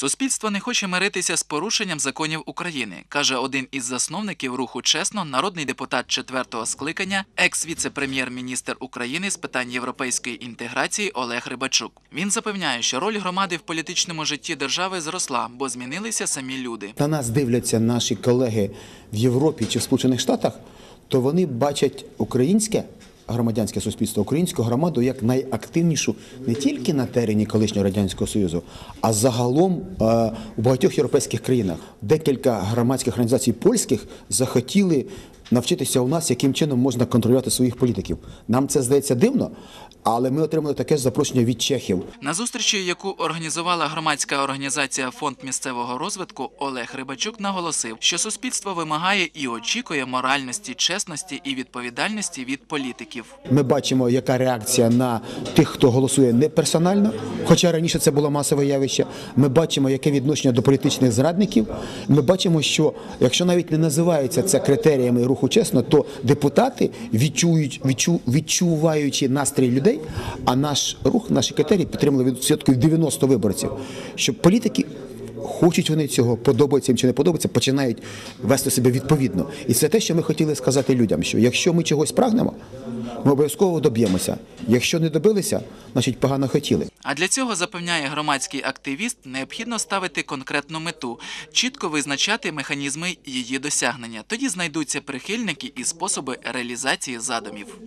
Суспільство не хоче миритися з порушенням законів України, каже один із засновників руху чесно, народний депутат четвертого скликання, екс-віце-прем'єр-міністр України з питань європейської інтеграції Олег Рибачук. Він запевняє, що роль громади в політичному житті держави зросла, бо змінилися самі люди. на нас дивляться наші колеги в Європі чи в Сполучених Штатах, то вони бачать українське громадянське суспільство, українську громаду як найактивнішу не тільки на терені колишнього радянського союзу, а загалом е, у багатьох європейських країнах. Декілька громадських організацій польських захотіли навчитися у нас, яким чином можна контролювати своїх політиків. Нам це здається дивно, але ми отримали таке ж запрошення від чехів. На зустрічі, яку організувала громадська організація Фонд місцевого розвитку, Олег Рибачук наголосив, що суспільство вимагає і очікує моральності, чесності і відповідальності від політиків. Ми бачимо, яка реакція на тих, хто голосує не персонально, хоча раніше це було масове явище. Ми бачимо, яке відношення до політичних зрадників. Ми бачимо, що якщо навіть не називається це критеріями руху чесно, то депутати відчують, відчу, відчуваючи настрій людей, а наш рух, наші критерії підтримали від відсотків 90 виборців, що політики. Хочуть вони цього, подобається їм чи не подобається, починають вести себе відповідно. І це те, що ми хотіли сказати людям: що якщо ми чогось прагнемо, ми обов'язково доб'ємося. Якщо не добилися, значить погано хотіли. А для цього запевняє громадський активіст, необхідно ставити конкретну мету, чітко визначати механізми її досягнення. Тоді знайдуться прихильники і способи реалізації задумів.